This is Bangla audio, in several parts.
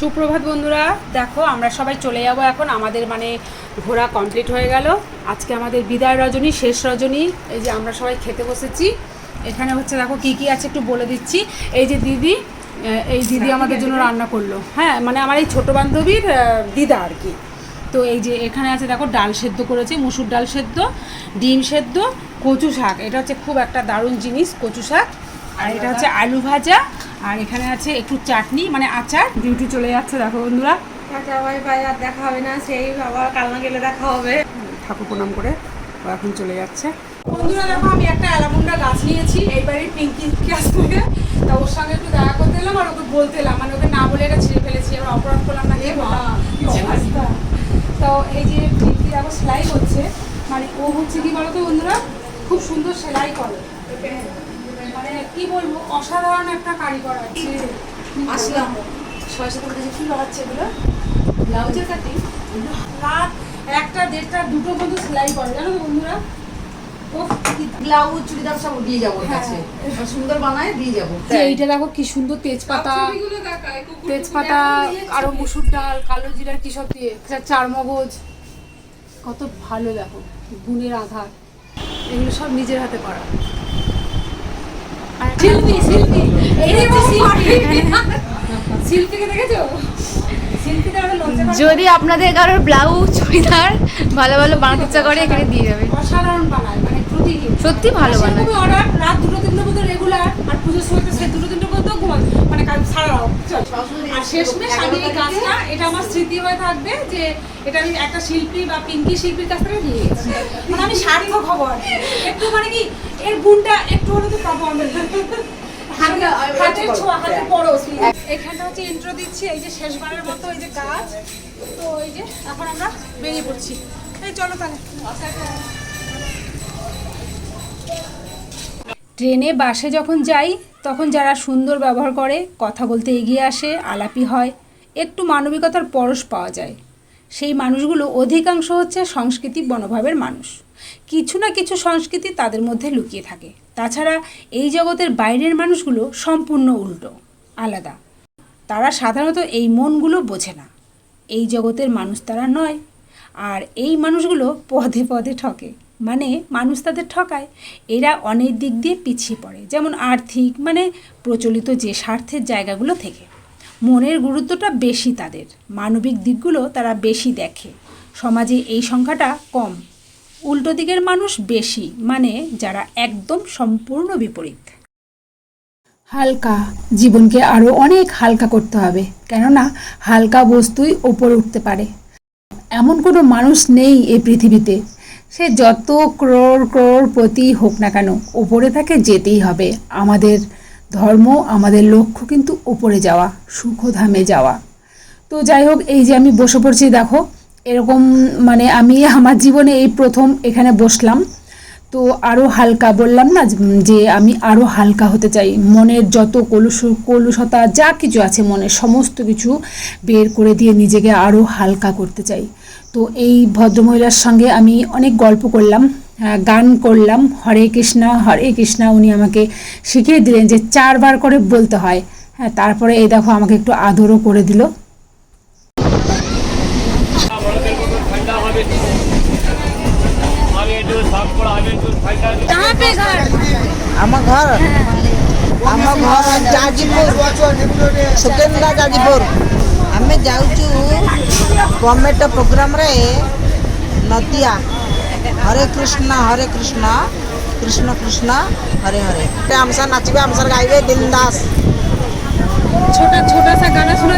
সুপ্রভাত বন্ধুরা, দেখো আমরা সবাই চলে যাব এখন। আমাদের মানে ঘোরা কমপ্লিট হয়ে গেল। আজকে আমাদের বিদায় রজনী, শেষ রজনী। এই যে আমরা সবাই খেতে বসেছি। এখানে হচ্ছে দেখো কি কি আছে একটু বলে দিচ্ছি। এই যে দিদি এই দিদি আমাদের জন্য রান্না করল। হ্যাঁ মানে আমার এই ছোটো বান্ধবীর দিদা আর কি। তো এই যে এখানে আছে দেখো ডাল সেদ্ধ করেছে, মুসুর ডাল সেদ্ধ, ডিম সেদ্ধ, কচু শাক। এটা হচ্ছে খুব একটা দারুণ জিনিস, কচু শাক। আর এটা হচ্ছে আলু ভাজা আর এখানে আছে একটু চাটনি মানে আচার। ডিউটি চলে যাচ্ছে দেখো বন্ধুরা। বাই আর দেখা হবে না সেই আবার কালনা গেলে দেখা হবে। ঠাকুর প্রণাম করে ও এখন চলে যাচ্ছে। বন্ধুরা দেখো আমি একটা অ্যালামুন্ডা গাছ নিয়েছি পিঙ্কি কাছ থেকে। তা ওর সঙ্গে একটু দেখা করতে এলাম আর ওকে বলতে এলাম মানে ওকে না বলে এটা ছিঁড়ে ফেলেছি এবার অপরাধ করলাম না তো এই যে পিঙ্কি দেখো সেলাই করছে। মানে ও হচ্ছে কি বলতো বন্ধুরা? খুব সুন্দর সেলাই করে। মানে কি বলব অসাধারণ একটা কারিগর আছে। আসলাম। ছয় সাত কি লাগাচ্ছে এগুলো? ব্লাউজের কাটিং রাত একটা দেড়টা দুটো পর্যন্ত সেলাই করে। জানো তো বন্ধুরা? ব্লাউজ চুড়িদার সব দিয়ে যাব হ্যাঁ। কাছে। সুন্দর বানায় দিয়ে যাব। যে এইটা দেখো কি সুন্দর তেজপাতা। তেজপাতা আরও মুসুর ডাল কালো জিরা কি সব দিয়ে। চার মগজ। কত ভালো দেখো গুণের আধার। এগুলো সব নিজের হাতে করা। শিল্পী শিল্পী। এই শিল্পী। শিল্পীকে দেখেছ। যদি আপনাদের কারোর ব্লাউজ চুড়িদার ভালো ভালো বানাতে ইচ্ছা করে এখানে দিয়ে যাবে। অসাধারণ বানায় মানে ত্রুটিহীন সত্যি ভালো বানায়। সেরকমই অর্ডার রাত দুটো তিনটে পর্যন্ত রেগুলার আর পুজোর সময় তো সে দুটো তিনটে পর্যন্ত ঘুমান মানে রাত চল। আর শেষমেশ আমি এই কাজটা এটা আমার স্মৃতি হয়ে থাকবে যে এটা আমি একটা শিল্পী বা পিঙ্কি শিল্পীর কাছ থেকে নিয়ে গেছি মানে আমি সার্থক হব। একটু মানে কি এর গুণটা একটু হলে তো পাবো হাতের ছোঁয়া, হাতের পরশ। এখানটা হচ্ছে ইন্ট্রো দিচ্ছি এই যে শেষবারের মতো এই যে কাজ। তো এই যে এখন আমরা বেরিয়ে পড়ছি। এই চলো তাহলে। ট্রেনে বাসে যখন যাই তখন যারা সুন্দর ব্যবহার করে কথা বলতে এগিয়ে আসে আলাপি হয় একটু মানবিকতার পরশ পাওয়া যায়। সেই মানুষগুলো অধিকাংশ হচ্ছে সংস্কৃতি মনোভাবের মানুষ। কিছু না কিছু সংস্কৃতি তাদের মধ্যে লুকিয়ে থাকে। তাছাড়া এই জগতের বাইরের মানুষগুলো সম্পূর্ণ উল্টো, আলাদা। তারা সাধারণত এই মনগুলো বোঝে না। এই জগতের মানুষ তারা নয়। আর এই মানুষগুলো পদে পদে ঠকে। মানে মানুষ তাদের ঠকায়। এরা অনেক দিক দিয়ে পিছিয়ে পড়ে। যেমন আর্থিক মানে প্রচলিত যে স্বার্থের জায়গাগুলো থেকে। মনের গুরুত্বটা বেশি তাদের। মানবিক দিকগুলো তারা বেশি দেখে। সমাজে এই সংখ্যাটা কম। উল্টো দিকের মানুষ বেশি মানে যারা একদম সম্পূর্ণ বিপরীত। হালকা, জীবনকে আরও অনেক হালকা করতে হবে, কেননা হালকা বস্তুই ওপরে উঠতে পারে। এমন কোনো মানুষ নেই এই পৃথিবীতে। সে যত ক্রোড় ক্রোড়পতি হোক না কেন, ওপরে তাকে যেতেই হবে। আমাদের ধর্ম, আমাদের লক্ষ্য কিন্তু ওপরে যাওয়া, সুখধামে যাওয়া। তো যাই হোক, এই যে আমি বসে পড়ছি, দেখো এরকম মানে আমি আমার জীবনে এই প্রথম এখানে বসলাম। তো আরও হালকা বললাম না যে আমি আরও হালকা হতে চাই। মনের যত কলুষ কলুষতা যা কিছু আছে মনে সমস্ত কিছু বের করে দিয়ে নিজেকে আরও হালকা করতে চাই। তো এই ভদ্রমহিলার সঙ্গে আমি অনেক গল্প করলাম আহ, গান করলাম। হরে কৃষ্ণা হরে কৃষ্ণা উনি আমাকে শিখিয়ে দিলেন যে চারবার করে বলতে হয়। হ্যাঁ তারপরে এই দেখো আমাকে একটু আদরও করে দিল। आगे जो साफ पड़ा आगे जो फाइटर ଆମ ଘର ଆମ ଘର ଯାଜପୁର ସୁକେନ୍ଦ୍ରା ଯାଜପୁର ଆମେ ଯାଉଛୁ ଗଭର୍ଣ୍ଣମେଣ୍ଟ ପ୍ରୋଗ୍ରାମରେ ନଦିଆ ହରେ କୃଷ୍ଣ ହରେ କୃଷ୍ଣ କୃଷ୍ଣ କୃଷ୍ଣ ହରେ ହରେ ଆମ ସାର୍ ନାଚିବେ ଆମ ସାର୍ ଗାଇବେ ଦିନ ଦାସ छोटा छोटा सा गाना सुना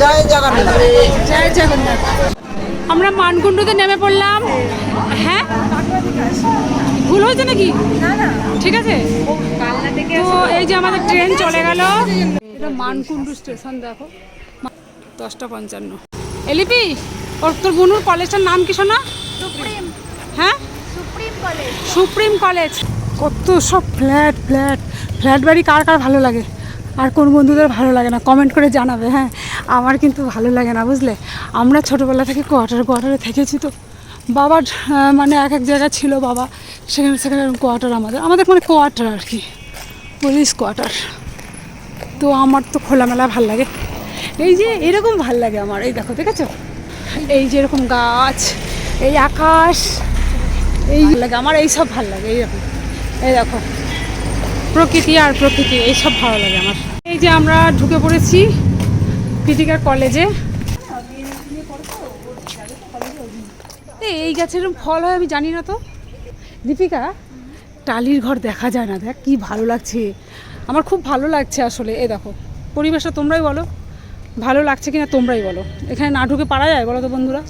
জয় জগন্নাথ। জয় জগন্নাথ। আমরা মানকুণ্ডুতে নেমে পড়লাম। হ্যাঁ? ভুল হয়েছে নাকি? ঠিক আছে? এই যে আমাদের ট্রেন চলে গেল। এটা মানকুণ্ডু স্টেশন দেখো। দশটা পঞ্চান্ন। এলিপি ওর তোর বনুর কলেজটার নাম কি শোনা? হ্যাঁ? Supreme college. কত সব ফ্ল্যাট ফ্ল্যাট। ফ্ল্যাট বাড়ি কার কার ভালো লাগে? আর কোন বন্ধুদের ভালো লাগে না? কমেন্ট করে জানাবে হ্যাঁ। আমার কিন্তু ভালো লাগে না, বুঝলে? আমরা ছোটোবেলা থেকে কোয়ার্টারে কোয়ার্টারে থেকেছি তো। বাবার মানে এক এক জায়গা ছিল বাবা। সেখানে সেখানে কোয়ার্টার আমাদের। আমাদের মানে কোয়ার্টার আর কি। পুলিশ কোয়ার্টার তো আমার তো খোলামেলা ভালো লাগে। এই যে এরকম ভালো লাগে আমার, এই দেখো দেখেছ এই যে এরকম গাছ, এই আকাশ, এই লাগে। আমার এই সব ভালো লাগে এইরকম এই দেখো। প্রকৃতি আর প্রকৃতি এই সব ভালো লাগে আমার। এই যে আমরা ঢুকে পড়েছি পিটিকার কলেজে। এই গাছের ফল হয়, আমি জানি না তো। দীপিকা, টালির ঘর দেখা যায় না, দেখ কি ভালো লাগছে। আমার খুব ভালো লাগছে আসলে, এ দেখো, পরিবেশটা তোমরাই বলো। ভালো লাগছে কিনা তোমরাই বলো। এখানে না ঢুকে পারা যায়, বলো তো বন্ধুরা।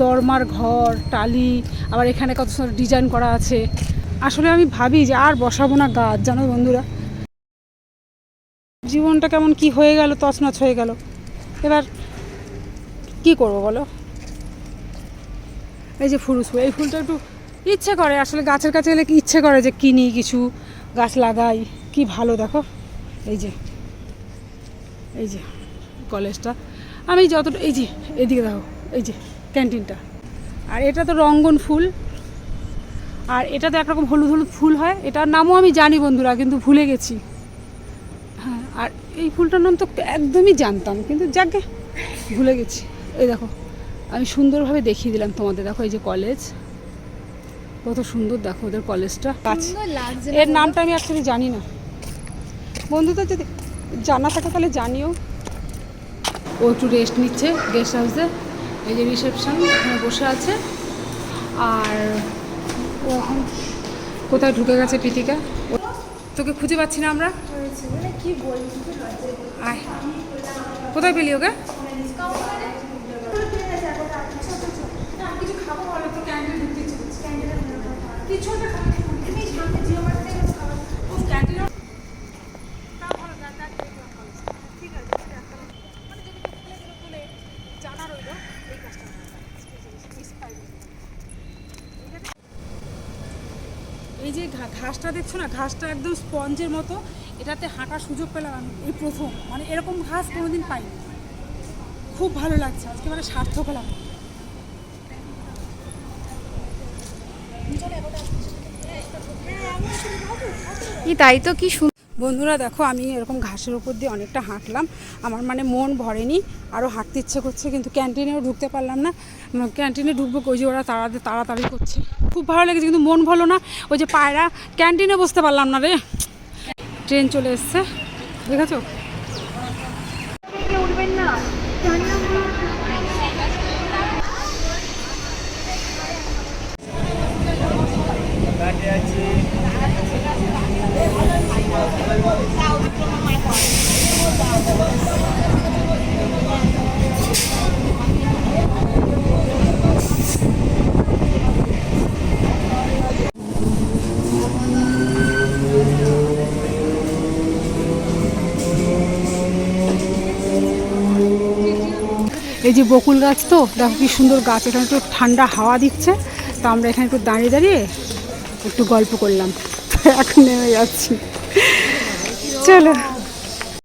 দরমার ঘর, টালি, আবার এখানে কত সুন্দর ডিজাইন করা আছে। আসলে আমি ভাবি যে আর বসাবো না গাছ, জানো বন্ধুরা? জীবনটা কেমন কি হয়ে গেল, তছনছ হয়ে গেল। এবার কি করব বলো? এই যে ফুরুস এই ফুলটা একটু ইচ্ছে করে, আসলে গাছের কাছে গেলে ইচ্ছে করে যে কিনি কিছু, গাছ লাগাই, কি ভালো দেখো। এই যে এই যে কলেজটা। আমি যতটা এই যে, এদিকে দেখো, এই যে ক্যান্টিনটা। আর এটা তো রঙ্গন ফুল আর এটা তো একরকম হলুদ হলুদ ফুল হয়। এটার নামও আমি জানি বন্ধুরা কিন্তু ভুলে গেছি। হ্যাঁ আর এই ফুলটার নাম তো একদমই জানতাম কিন্তু যাকে ভুলে গেছি। এই দেখো আমি সুন্দরভাবে দেখিয়ে দিলাম তোমাদের। দেখো এই যে কলেজ কত সুন্দর দেখো ওদের কলেজটা। আছে সুন্দর লাগছে এর নামটা আমি অ্যাকচুয়ালি জানি না। বন্ধুদের যদি জানা থাকে তাহলে জানিও। ও একটু রেস্ট নিচ্ছে গেস্ট হাউসে এই যে রিসেপশন এখানে বসে আছে। আর ও এখন কোথায় ঢুকে গেছে পিটিকা তোকে খুঁজে পাচ্ছি না আমরা। আয়। কোথায় পেলি ওকে? এই যে ঘাসটা দেখছ না, ঘাসটা একদম স্পঞ্জের মতো, এটাতে হাঁটার সুযোগ পেলাম আমি, এই প্রথম। মানে এরকম ঘাস কোনোদিন পাইনি। খুব ভালো লাগছে, আজকে মানে সার্থক হলাম। তাই তো কি বন্ধুরা দেখো, আমি এরকম ঘাসের উপর দিয়ে অনেকটা হাঁটলাম। আমার মানে মন ভরেনি আরও হাঁটতে ইচ্ছে করছে, কিন্তু ক্যান্টিনেও ঢুকতে পারলাম না। ক্যান্টিনে ঢুকবো, ওই যে ওরা তাড়াতে তাড়াতাড়ি করছে। খুব ভালো লেগেছে, কিন্তু মন ভালো না। ওই যে পায়রা, ক্যান্টিনে বসতে পারলাম না রে। ট্রেন চলে এসছে, দেখেছ? এই যে বকুল গাছ তো, দেখো কি সুন্দর গাছ, এখানে একটু ঠান্ডা হাওয়া দিচ্ছে। তো আমরা এখানে একটু দাঁড়িয়ে দাঁড়িয়ে একটু গল্প করলাম। এখন নেমে যাচ্ছি। চলো।